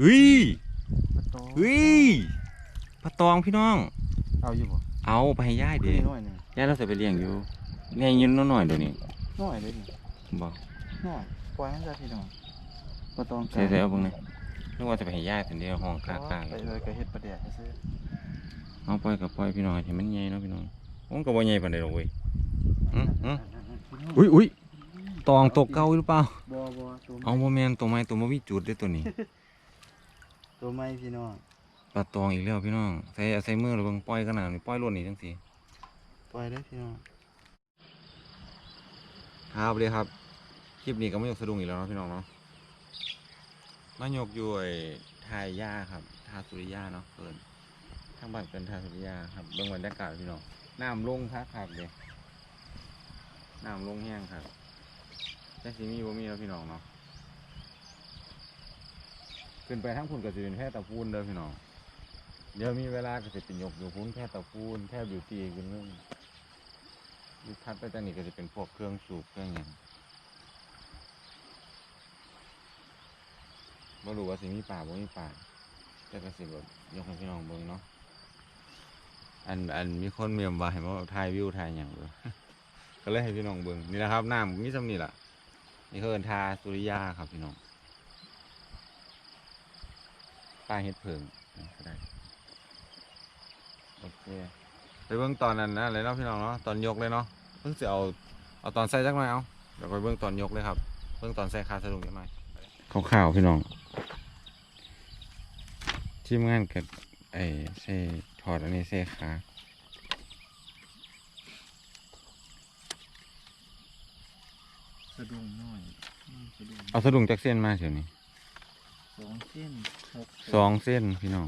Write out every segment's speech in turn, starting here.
เฮ้ยปลาตองเฮ้ยปลาตองพี่น้อง เอาอยู่บ่เอาไปให้ย่ายดีเดิน้อยหนึงย่ายเราใส่ไปเลี้ยงอยู่แง่ยืนน้อยๆเดี๋ยวนี้น้อยเลยนี่บอกน้อยปล่อยมันซะพี่น้องปลาตองใส่ใส่เอาเบิ่งนี่นึกว่าจะไปให้ย่ายแต่เดียวห้องกล้าๆไปเลยเลยก็เฮ็ดปลาแดกให้ซื้อเอาปล่อยกับปล่อยพี่น้องให้มันใหญ่เนาะพี่น้องมันก็บ่ใหญ่ปานใดหรอกเว้ยอืมอืมอุ้ยอุ้ยตองตกเก่าหรือเปล่าบ่บ่ตัวเอาบ่แม่นตัวไม้ตัวบ่มีจุดเด้อตัวนี้ ตัวไม้พี่น้องปลาตองอีกแล้วพี่น้องใส่ใส่มือแล้วเบิ่งปล่อยขนาดนี้ปล่อยล้นนี่จังซี่ปล่อยเลยพี่น้องครับเลยครับคลิปนี้ก็ไม่ยกสะดุ้งอีกแล้วเนาะพี่น้องเนาะมายกอยู่ไอ้ทายหญ้าครับ ทาสุริยาเนาะเกินทางบ้านเป็นทาสุริยาครับเบิ่งบรรยากาศพี่น้องน้ำลงคักคักๆเลยน้ำลงแห้งครับแต่สิมีบ่มีแล้วพี่น้องเนาะ ขึ้นไปทั้งพุ่นก็สิเป็นแพร่ตะพูนเด้อพี่น้องเดี๋ยวมีเวลาก็สิเป็นยกอยู่พุ่นแค่ตะพูนแค่บิวตี้ขึ้นเรื่องยุทัดไปจากนี้ก็จะเป็นพวกเครื่องสูบเครื่องหยังบ่รู้ว่าสิมีป่าบ่มีป่าแต่ก็สิแบบยกให้พี่น้องเบิ่งเนาะอันอันมีคนเมียมว่าให้มาถ่ายวิวถ่ายหยังเบิ่งก็เลยให้พี่น้องเบิ่งนี่แหละครับน้ำมีสำนี่ล่ะนี่คือเอินทาสุริยาครับพี่น้อง ป้าเฮ็ดเพิงนี่ก็ได้โอเคไปเบิ่งตอนนั้นนะเลยเนาะพี่น้องเนาะตอนยกเลยเนาะเพิ่งสิเอาเอาตอนใส่จักหน่อยเอาเดี๋ยวไปเบิ่งตอนยกเลยครับเบิ่งตอนใส่คาสะดุ้งจักหน่อยข่าวๆพี่น้องทีมงานกับไอ้เซ่ถอดอันนี้เซ่ขาสะดุ้งน้อยอืมสะดุ้งเอาสะดุ้งจากเส้นมาเดี๋ยวนี้ สองเส้นหกสองเส้นพี่น้อง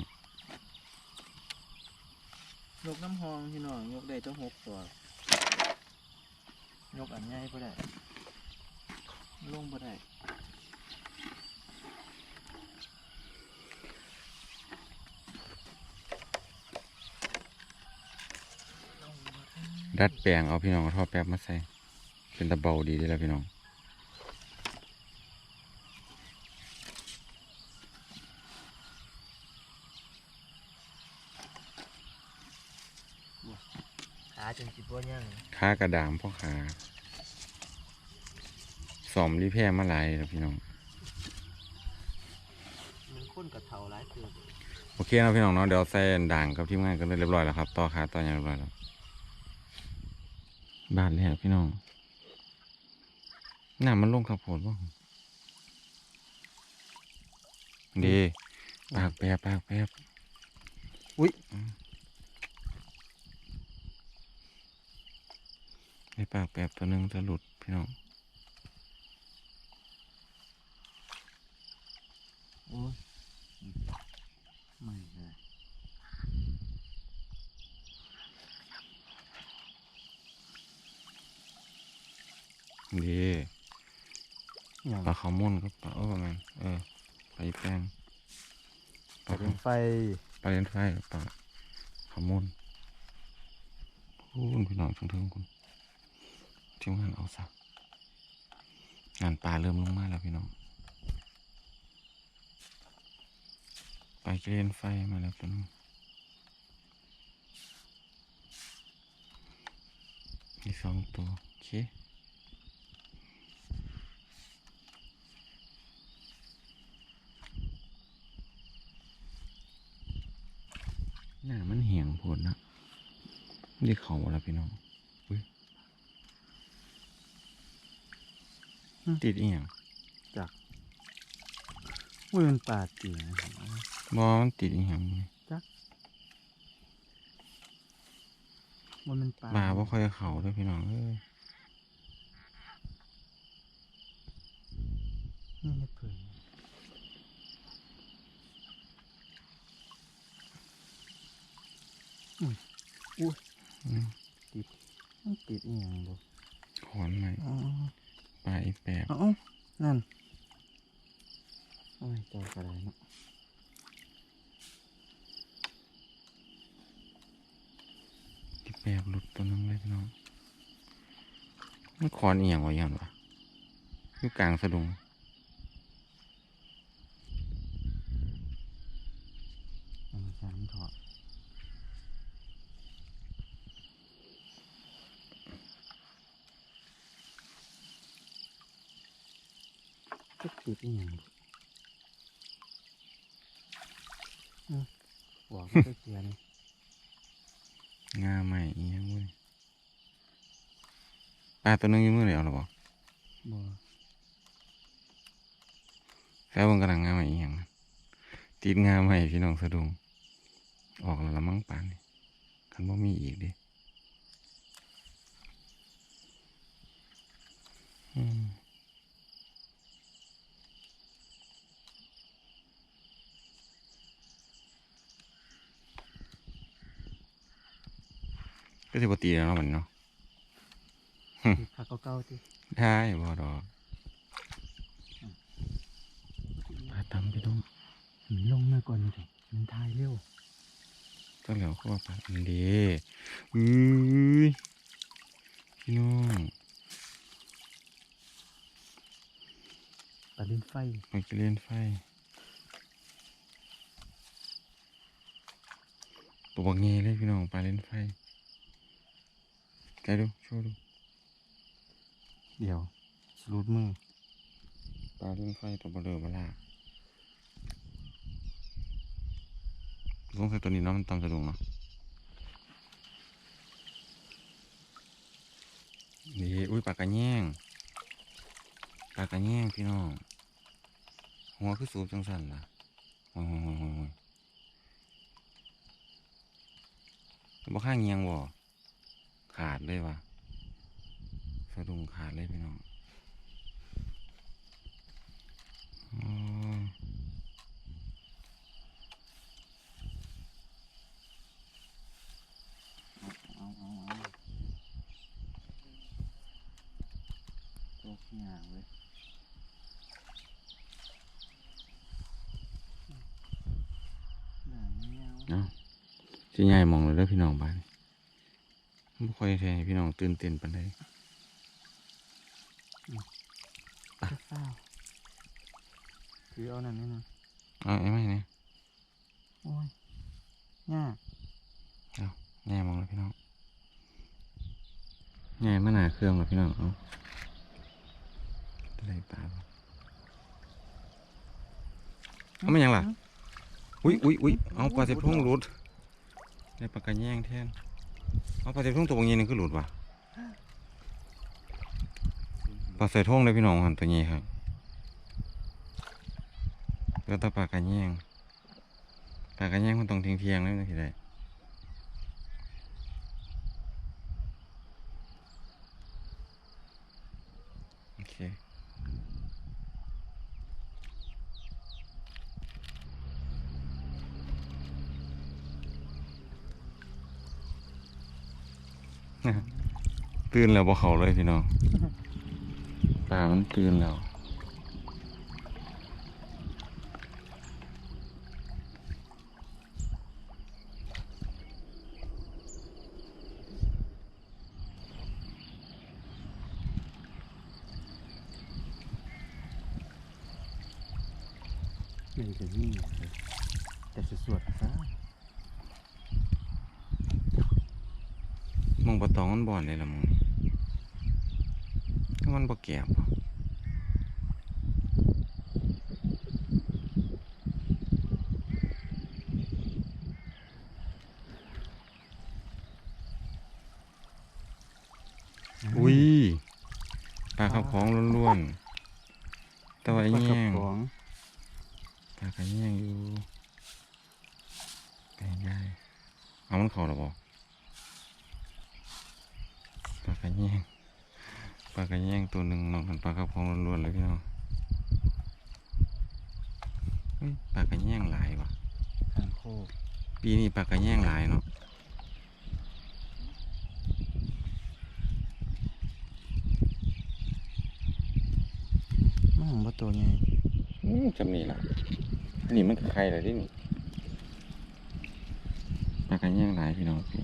ยกน้ำหองพี่น้องยกได้ตั้งหกตัวยกอันใหญ่บ่ได้ลงบ่ได้ดัดแปลงเอาพี่น้องเอาท่อแป๊บมาใส่ เป็นตะเบาดีเด้อแล้วพี่น้อง จนสิบ่ยังขากระดามพ่อขาสอมรีแพร์มาหลายแล้วพี่น้อง มันข้นกับเท่าหลายเติบโอเคนะพี่น้องเนาะเดี๋ยวใส่ด่างกับทีมงานกันเรียบร้อยแล้วครับ ต่อขาต่ออย่างเรียบร้อยแล้วบ้านเลยพี่น้องน้ำมันลงขับโผดบ้างดีปากแป๊บปากแป๊บอุ้ย ไอ้ปากแป๊บตัวหนึงจะหลุดพี่น้องโอ้ยไม่เลยดีอย่างปลาขาวม่นก็ปลาเออประมาณเออปลาอีแป้งปลาเป็นไฟปลาเลนไฟกับปลาขาวม่นคุณพี่น้องทั้งเทิงคุณ ทีมงานเอาซะงานปลาเริ่มลงมาแล้วพี่น้องไปเกรนไฟมาแล้วตัวนึงอีกสองตัวโอเคหน้ามันเหี่ยงโผดนะนี่เขาแล้วพี่น้องอุ้ย ติดอีหยังอุ้ยมันปาดจริงบอมันติดอีหยังมันมันปาดปลาบ่ค่อยเขาเด้วยพี่น้องเอ้ยนี่เฮ็ดเพิ่นอุ้ยอุ้ยอืมมันติดอีหยังบ่ ขอนใหม่ อ๋อ ปลาอีแปบ เอ้านั่นโอ้ยเจ้ากระไรเนาะ อีแปบหลุดตัวนึงเลยพี่น้อง มันขอนอีหยังวะยันวะอยู่กลางสะดุงก็ติดอย่างหัวก็เสียร์นี่งาใหม่อีหยังบุ้ย ปลาตัวนึงอยังมือเลยเอาหรอบอกบ่แซวเบงกำลังงาใหม่อีหยังนะติดงาใหม่พี่น้องสะดุงออกแล้วละมั้งปานนี่คันบ่มีอีกดิอืมก็สิบตีแล้วเนาะมันเนาะ ติดผักเก่าๆติได้บ่ดอกปลาตำพี่น้องหืมลงมาก่อนนี่เถอะมันทายเร็วก็แล้วก็ว่าปลาอันเดีอุ้ยพี่น้องปลาดินไฟมันจะเล่นไฟตัวบักเงยเลยพี่น้องปลาเล่นไฟไกลดูโชว์ดู เดี๋ยวรูดมือปลาเล่นไฟตัวเบลอเบลาสงสัยตัวนี้นาะมันตำสะดุงเนาะนี่อุ้ยปลากระแยงปลากระแยงพี่น้องหัวคือสูบจังสันล่ะโอ้ยโอ้ยโอ้ยโอ้ยโอ้ยบ่ข้างเงียงบ่ขาดเลยว่ะ สะดุงขาดเลยพี่น้องโอ้ยเอาเอาเอาตกหยางเลยด่างไม่ยาวเอ้าสิใหญ่มองเลยเด้อพี่น้องบ้านบ่ค่อยแท้ให้พี่น้องตื่นเต้นปานใดจะ เศร้าคือเอานั่นนี่นะเอาไอ้ไม่เนี่ยโอ้ยยากใหญ่มองเลยพี่น้องใหญ่มาหนาเครื่องเลยพี่น้องเอาอะไรปลาบ่เอามาหยังล่ะอุ้ยอุ้ยอุ้ยเอาปลาเสพทุ่งหลุดได้ปลากระแยงแทนเอาปลาเสพทุ่งตัวบางยีนึงคือหลุดว่ะป ลาเสพทุ่งเลยพี่น้องหันตัวนี้ครับแล้วตปลากระแยงปลากระแยงมันต้องเทียงเทียงๆเลยนะทีใดโอเคตื่นแล้วบ่เขาเลยพี่น้อง ปลามันตื่นแล้วมันจะยิ่งแต่สวดซะมองปลาตองมันบ่อนเลยละมึงมันบ่แก็บบ่อุ้ยปลาขับของล้วนๆแต่ว่าไอ้ ปลา แย่ กระ ง ป๋อง ปลากระแย่งอยู่ไก่ได้เอามันเข้าแล้วบ่ปลากระแย่งปลากระแย่งตัวหนึ่งน้องกันปลากระพองล้วนๆเลยพี่น้องเฮ้ยปลากระแย่งหลายว่ะทางโคกปีนี้ปลากระแย่งหลายเนาะมันของว่าตัวใหญ่อืม จำนี่ล่ะอันนี้มันคือใครเหรอที่นี่ปลากระแย่งหลายพี่น้องพี่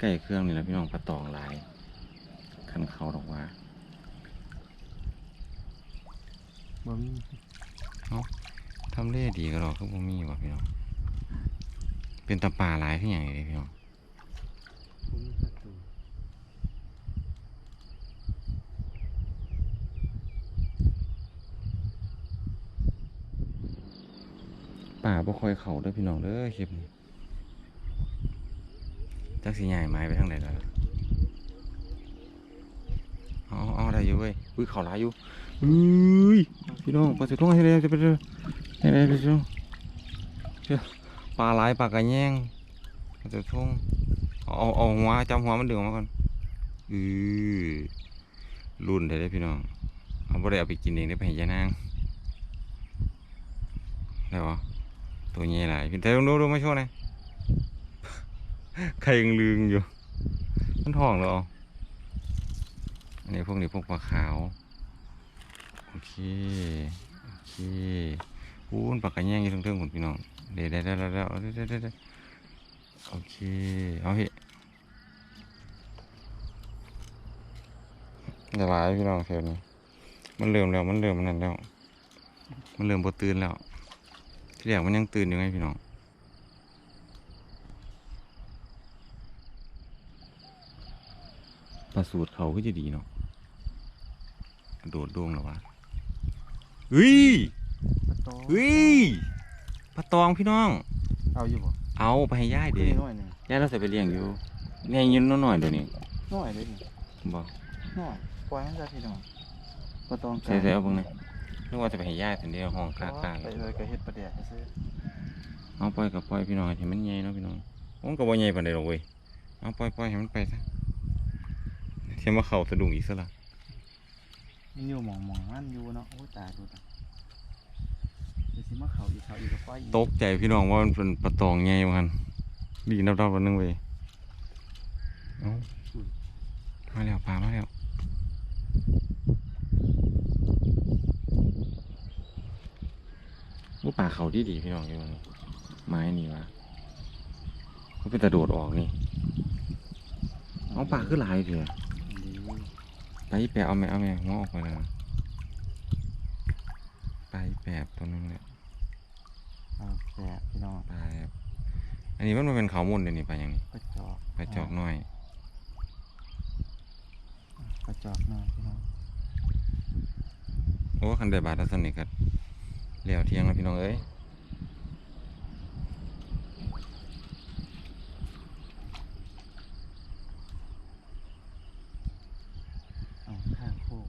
ใกล้ๆเครื่องนี่แหละพี่น้องปลาตองหลายคันเขาดอกว่าบ่มีทำเลดีก็หรอกคือบ่มีว่ะพี่น้องเป็นตะป่าหลายที่อย่างนี้พี่น้อง ผมมีศัตรู ป่าบ่คอยเขาด้อพี่น้องเด้อคลิปนี้จักสิใหญ่ไม้ไปทางไหนแล้วเอาอาได้อยู่เว้ยอุ้ยเขาหลายอยู่อุ้ยพี่น้องปลาสือทุ่งให้เร็วจะไปเร็วให้เร็วไปเร็วเจอปลาหลายปลากระแยงปลาสือทุ่งเอาเอาหัวจำหัวมันดึงอมาก่อนอือรุ่นได้เลยพี่น้องเอาบ่ได้เอาไปกินเองได้ไปให้ยานางได้ปะ ตัวใหญ่หลาพี่เต้องดูดูมาช่วยหน่อยใครยังลืมอยู่ มันท้องหรออันนี้พวกนี้พวกปลาขาว โอเค โอเคปูนปลากระแยงอยู่ทั้งเทิงคุณพี่น้อง เดี๋ยวได้ได้ได้ได้ได้โอเค เอาเหอย่าหลายพี่น้องแถวนี้ มันเริ่มแล้ว มันเริ่มนั่นแล้ว มันเริ่มปบดตื่นแล้ว ที่แรกมันยังตื่นอยู่ไงพี่น้องปลาสูตรเขาก็จะดีเนาะกระโดดโด่งแล้ววะเฮ้ยปลาโตเฮ้ยปลาตองพี่น้อง เอาอยู่บ่เอาไปให้ย่ายคืเด้อน้อยหนึงย่ายเราใส่ไปเลี้ยงอยู่เนี่ยยืนน้อยๆเดี๋ยวนี้น้อยเลยนี่บอกน้อยปล่อยมันซะพี่น้องปลาตองใส่ใส่เอาเบิ่งหน่อย นึกว่าจะไปให้ย่ายแต่เดียวห้องกล้าๆไปเลยเลยก็เฮ็ดปลาแดกซื้อเอาปล่อยกับปล่อยพี่น้องให้มันใหญ่เนาะพี่น้องผมก็บ่ใหญ่ปานใดหรอกเว้ยเอาปล่อยปล่อยให้มันไปซะเทียมว่าเขาสะดุ้งอีกซะละมันอยู่หมองหมองๆมันอยู่เนาะโอ้ยตายดูตาเดี๋ยวสิมาเข้าอีกเข้าอีกก็ปล่อยอีกตกใจพี่น้องว่ามันเป็นปลาตองใหญ่มันดีนับๆวันนึงเว้ยเอามาแล้วปลามาแล้ว ว่าปลาเขาดีดีๆพี่น้องอยู่นี่ไม้นี่วะมันเป็นตะโดดออกนี่เอาปลาขึ้นหลายเถอะดีไปอีแปะเอาแม่เอาแม่งอออกไปเลยไปอีแปะตัวนึงเนี่ยเอาแดกพี่น้องปลาแบบอันนี้มันมาเป็นเขาวมุนเลยนี่ปลาอย่างนี้ปลาจอกปลาจอกน้อยปลาจอกน้อยพี่น้องโอ้คันได้บาทละสนิทกัน เลี้ยวเที่ยงแล้วพี่น้องเอ้ยเอาข้างโคก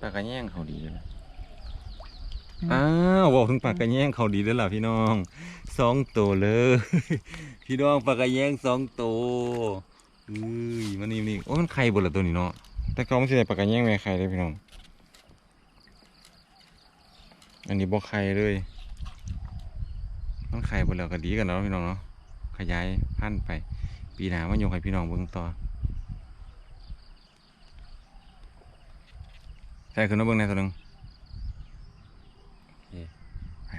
ปลากระแยงเขาดีเลยนะอ้าวบอกถึงปลากระแยงเขาดีแล้วล่ะพี่น้องสองตัวเลย พี่น้องปลากระแยงสองตัวเอ้ยมันนี่นี่โอ้มันไข่บดละตัวนี้เนาะแต่ก็ไม่ใช่ปลากระแยงแม่ไข่เลยพี่น้อง อันนี้บอกไข่เลยมันไข่บนเหล่าก็ดีกันแล้วพี่น้องเนาะขยายพันธุ์ไป ปีหน้ามันยกให้พี่น้องเบิ่งต่อใช่คือน้องเบิ่งในตัวหนึงโอเคไป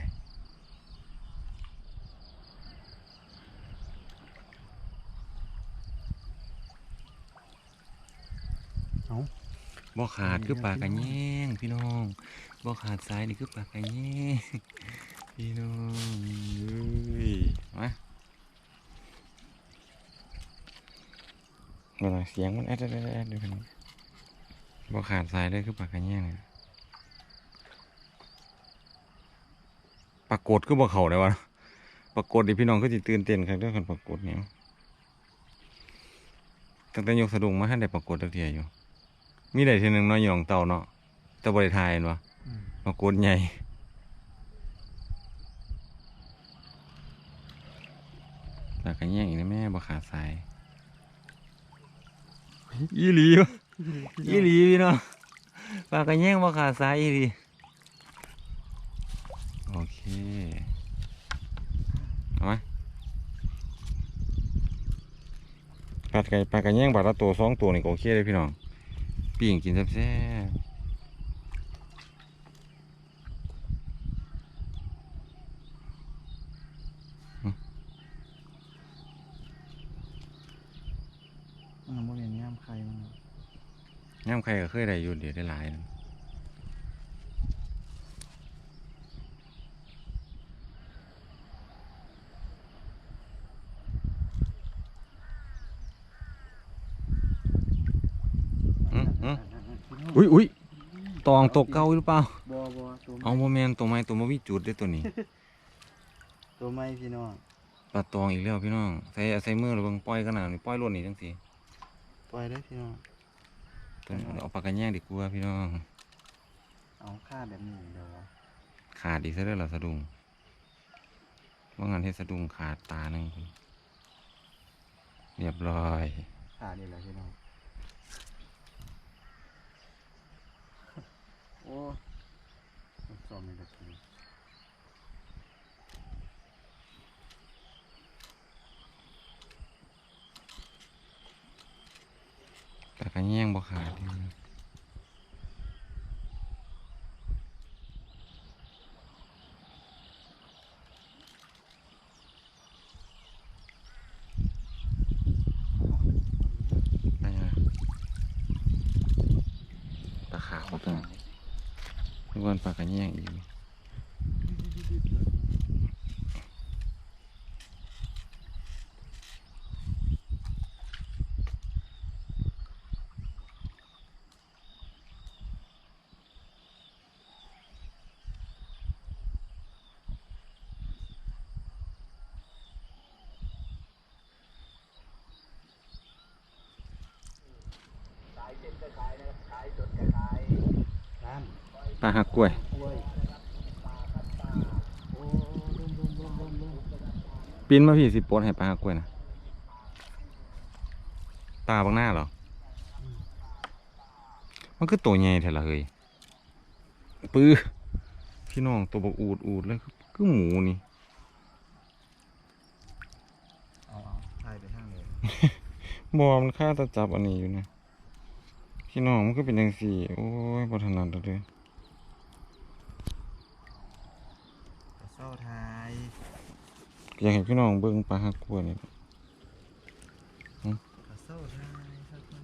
บ่ขาดคือปลากระแยงพี่น้องบ่ขาดสายนี่คือปลากระแยงพี่น้องเอ้ยมาเวลาเสียงมันแอดแอดแอดแอดด้วยกันบ่ขาดสายเลยคือปากกันแย่งเลยปรากฏคือบ่เขาได้วะปรากฏดิพี่น้องก็จิตื่นเต้นครับเรื่องกันปรากฏเนี่ยตั้งแต่ยกสะดุ้งมาให้ได้ปรากฏตักเทียอยู่ มีได้ทีหนึ่งเน้อยหยองเต่าเนาะแต่บริทายเห็นวะอืมปรากฏใหญ่ปากกันแย่งอีกนะแม่บ่ขาดสายอีหลีวะอีหลีพี่น้องปากกระแยงว่าขาดสายอีหลีโอเคเอาไหมปลาไก่ปลากระแยงบาทละตัวสองตัวนี่ก็โอเคเลยพี่น้อง ปิ้งกินแซ่บมันบ่แม่นย่ามใครมันๆย่ำใครก็เคยได้อยู่เดี๋ยวได้หลายนะ อืม พี่น้ องอุ้ยอุ้ยตองตัวเก่าหรือเปล่าบอบอตัวเอาโมแมนตัวไม้ตัวมาวิจุดได้อตัวนี้ ตัวไม้พี่น้องปลาตองอีกแล้วพี่น้อง ใส่ใส่มือหรือเบิ่งปล่อยกันน่ะนี่ปล่อยล้วนนี่จังซี่ปล่อยได้อพี่น้องตัวนี้เอาปากกันแย่งดีกว่าพี่น้อง เอาค่าแบบนี้เดี๋ยววะขาดอีกซะเด้อล่ะสะดุ้งว่างั้นให้สะดุ้งขาดตาหนึงเรียบร้อยค่านี่แหละพี่น้อง อ้สอบไม่ได้พี่ปากันแย่งบ่ขาดไปนะปลาขาวตัวนั้น ทุกคนปากกันแย่งอีก นั่น ปลาหักกล้วยกล้วยโอ้ลุ่มลุ่มลุ่มลุ่มลุ่มปีนมาพี่สิโปนให้ปลาหักกล้วยนะตาบางหน้าเหรอ มันคือตัวใหญ่แท้ละเฮ้ยปื้อพี่น้องตัวบกอูดอูดเลยคือคือหมูนี่เอาเอาถ่ายไปทางเลยบอมันฆ่าตะจับอันนี้อยู่นะพี่น้องมันก็เป็นจังสี่ โอ้ยบถนัดแล้วเด้อ เศร้าทายอยากให้พี่น้องเบิ่งปลาหักกล้วยนี่เศร้าทายครับมัน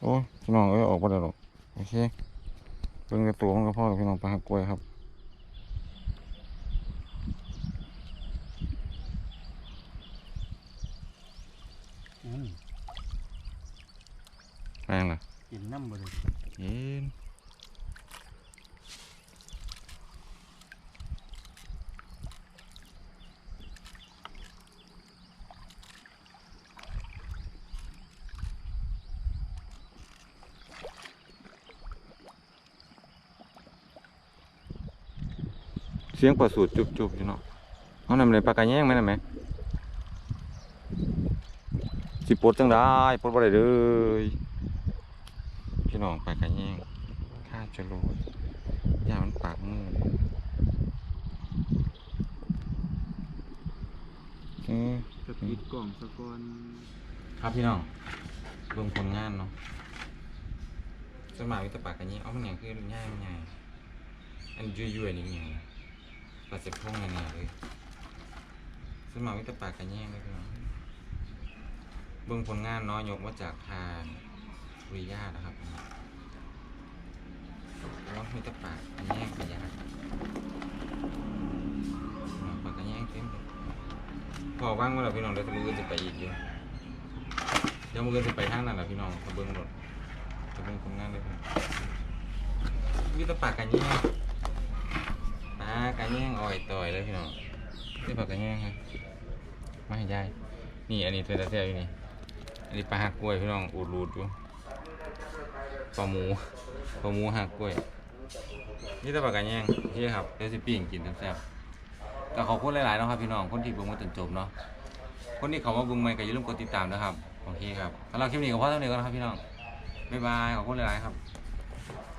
โอ้ยพี่น้องเอ้ยออกมาได้หรอกโอเคเบิ่งแต่ตัวมันก็พอแล้วพี่น้องปลาหักกล้วยครับอืมแปลงล่ะกินน้ำบ่เลยเย็น เสียงปลาสูดจุบๆอยู่เนาะเอานำเลยปลากระแยงไหมนะแม่สิปลดจังได้ปลดบ่ได้เลยพี่น้องปลากระแยงข้าจะโรยยามันปากมือจะปิดกล่องสะกอนครับพี่น้องเบิ่งผลงานเนาะสมัครวิตาปากกันนี้เอามันอย่างคือง่ายมันง่ายอันยุ่ยยุ่ยๆนี่ไง ปลาเจ็บท้องแน่ๆเลยสมัครวิตาปากกันแย่งเลยพี่น้องเบิ่งผลงานนาะยยกมาจากทางสุริยานะครับแล้ววิตาปากกันแย่งกันยากปากกันแย่งเต็มเลยพอว่างเมื่อไรพี่น้องเดี๋ยวจะมือจะไปอีกอยู่เดี๋ยวมือจะไปทางนั้นแหละพี่น้องเบิ้องรถจะเป็นคนงานเลยพี่วิตาปากกันแย่งากันแย่งอ่อยต่อยเลยพี่น้องนี่ปากกันแย่งครับมาให้ยายนี่อันนี้เธอจะเสียอยู่นี่ อันนี้ปลาหักกล้วยพี่น้องอูดรูดอยู่ปลาหมูปลาหมูหักกล้วย นี่ตาปากกันแย่งโอเคครับเดี๋ยวสิปิ้งกินแซ่บๆแต่ขอบคุณหลายๆนะครับพี่น้องคนที่เบิ่งมาจนจบเนาะ คนที่เขามาเบึงใหม่ก็อย่าลืมกดติดตามนะครับโอเคครับสำหรับคลิปนี้ก็พอเท่านี้ก่อนนะครับพี่น้องบ๊ายบายขอบคุณหลายๆครับ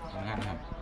ขอบคุณครับ